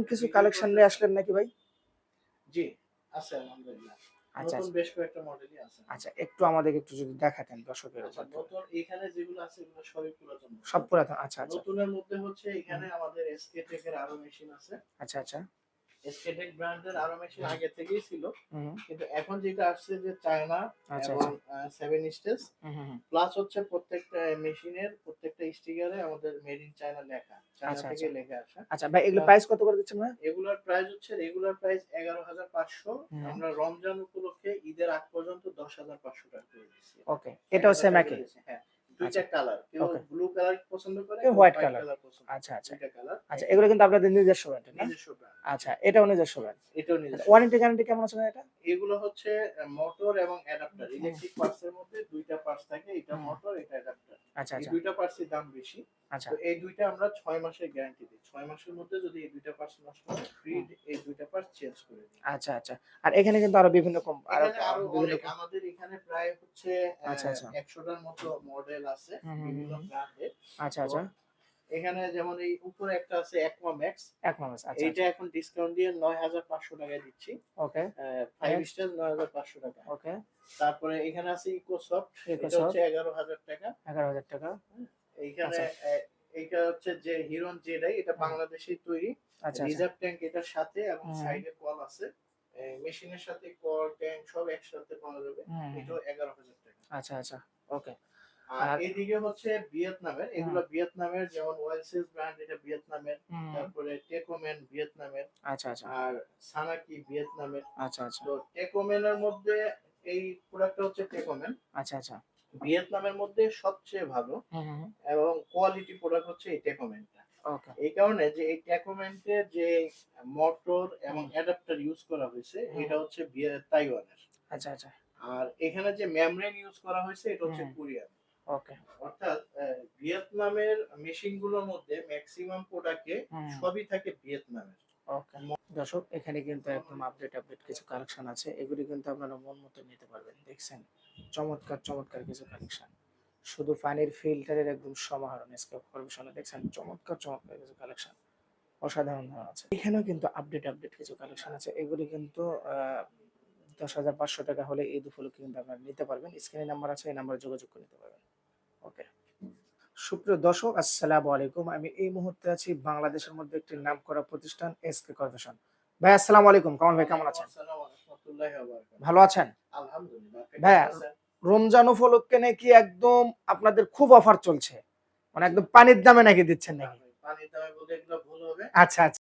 নতুন কিছু কালেকশন নিয়ে আসলেন নাকি ভাই? জি আছে আলহামদুলিল্লাহ। আচ্ছা নতুন আচ্ছা। বেশ কয়েকটা মডেলই আছে। আচ্ছা একটু আমাদের একটু যদি দেখাতেন দর্শকের আচ্ছা, উপর। নতুন এখানে যেগুলো আছে এগুলো সবই পুরাতন। সব পুরাতন আচ্ছা আচ্ছা। নতুনের মধ্যে হচ্ছে এখানে আমাদের এসকে টেকের আরও মেশিন আছে। আচ্ছা আচ্ছা। এসকে টেক ব্র্যান্ডের আরও মেশিন আগে থেকেই ছিল। কিন্তু এখন যেটা আসছে যে চায়না আচ্ছা এবং সেভেন স্টেজ। প্লাস হচ্ছে প্রত্যেকটা মেশিনের প্রত্যেকটা স্টিকারে আমাদের মেড ইন চায়না লেখা। চায়না আচ্ছা, থেকে আচ্ছা। লেখা আসে আচ্ছা ভাই এগুলো প্রাইস কত করে দিচ্ছেন ভাই? এগুলার প্রাইস হচ্ছে রেগুলার প্রাইস এগারো হাজার পাঁচশো। হুম। আমরা রমজান উপলক্ষে ঈদের আগ পর্যন্ত দশ হাজার পাঁচশো টাকা করে দিচ্ছি ওকে এটাও সেম একই? হ্যাঁ। দুইটা কালার কেউ ব্লু কালার পছন্দ করে color। পছন্দ আচ্ছা আচ্ছা। কালার আচ্ছা এগুলো কিন্তু আপনাদের নিজস্ব ব্র্যান্ড না? নিজস্ব। আচ্ছা এটাও নিজস্ব ব্র্যান্ড এটাও নিজস্ব ওয়ারেন্টি গ্যারান্টি কেমন আছে এটা? এগুলো হচ্ছে মোটর এবং অ্যাডাপ্টার ইলেকট্রিক পার্টস এর মধ্যে দুইটা পার্টস থাকে এটা মোটর এটা অ্যাডাপ্টার আচ্ছা এই আচ্ছা। দুইটা পার্টসের দাম বেশি। আচ্ছা। তো এই দুইটা আমরা ছয় মাসের গ্যারান্টি দিই। ছয় মাসের মধ্যে যদি এই দুইটা পার্টস নষ্ট হয় ফ্রি এই দুইটা পার্টস চেঞ্জ করে দিই। আচ্ছা আচ্ছা। আর এখানে কিন্তু আরও বিভিন্ন কম আরও বিভিন্ন আমাদের এখানে প্রায় হচ্ছে আচ্ছা, আচ্ছা। একশোটার মতো মডেল আছে বিভিন্ন ব্র্যান্ডের আচ্ছা আচ্ছা। এখানে যেমন এই উপরে একটা আছে একমা ম্যাক্স এক মাস আচ্ছা এইটা এখন ডিসকাউন্ট দিয়ে নয় হাজার পাঁচশো টাকায় দিচ্ছি। Okay five Next. স্টার নয় হাজার পাঁচশো টাকা। ওকে তারপরে এখানে আছে ইকোসফট এটা হচ্ছে এগারো হাজার টাকা। এগারো হাজার টাকা। এইখানে আচ্ছা। এইটা হচ্ছে যে হিরন জেডাই এটা হুম। বাংলাদেশের তৈরি। আচ্ছা আচ্ছা। রিজার্ভ ট্যাঙ্ক এটার সাথে এবং সাইডে কল আছে। মেশিনের সাথে কল ট্যাঙ্ক সব একসাথে পাওয়া যাবে। এটাও এগারো হাজার টাকা। আচ্ছা আচ্ছা। ওকে আর এদিকে হচ্ছে ভিয়েতনামের এগুলো ভিয়েতনামের যেমন ওয়েলসেস ব্র্যান্ড এটা ভিয়েতনামের তারপরে টেকোমেন ভিয়েতনামের আচ্ছা আচ্ছা। আর সানাকি ভিয়েতনামের। আচ্ছা আচ্ছা। তো টেকোমেনের মধ্যে এই প্রোডাক্টটা হচ্ছে টেকোমেন। আচ্ছা আচ্ছা। ভিয়েতনামের মধ্যে সবচেয়ে ভালো এবং কোয়ালিটি প্রোডাক্ট হচ্ছে এই টেকোমেনটা। এই কারণে যে এই টেকোমেন্টের যে মোটর এবং অ্যাডাপ্টার ইউজ করা হয়েছে এটা হচ্ছে তাইওয়ানের। আচ্ছা আচ্ছা। আর এখানে যে মেমব্রেন ইউজ করা হয়েছে এটা হচ্ছে। কোরিয়ান। ওকে। অর্থাৎ ভিয়েতনামের মেশিনগুলোর মধ্যে ম্যাক্সিমাম প্রোডাক্টে সবই থাকে ভিয়েতনামের। ওকে। দর্শক এখানে কিন্তু একদম আপডেট আপডেট কিছু কালেকশন আছে। এগুলি কিন্তু আপনারা মন মতো নিতে পারবেন। দেখছেন? চমৎকার চমৎকার কিছু কালেকশন শুধু পানির ফিল্টারের একদম সমাহার এসকেপ কর্পোরেশনে দেখছেন? চমৎকার চমৎকার কিছু কালেকশন অসাধারণ ধরনের আছে। এখানেও কিন্তু আপডেট আপডেট কিছু কালেকশন আছে। এগুলি কিন্তু দশ হাজার পাঁচশো টাকা হলে এই উপলক্ষে কিন্তু আপনারা নিতে পারবেন। স্ক্রিনে নাম্বার আছে এই নাম্বারে যোগাযোগ করে নিতে পারবেন। ওকে সুপ্রিয় দর্শক আসসালামু আলাইকুম। আমি এই মুহূর্তে আছি বাংলাদেশের মধ্যে একটি নামকরা প্রতিষ্ঠান এসকে কর্পোরেশন ভাই আসসালামু আলাইকুম। কামাল ভাই কেমন আছেন। ভালো আছেন? কেমন আছেন? রমজান উপলক্ষে নাকি একদম আপনাদের খুব অফার চলছে? মানে একদম পানির দামে নাকি দিচ্ছেন নাকি? পানির দামে বলতে এগুলো ভুল হবে। আচ্ছা আচ্ছা।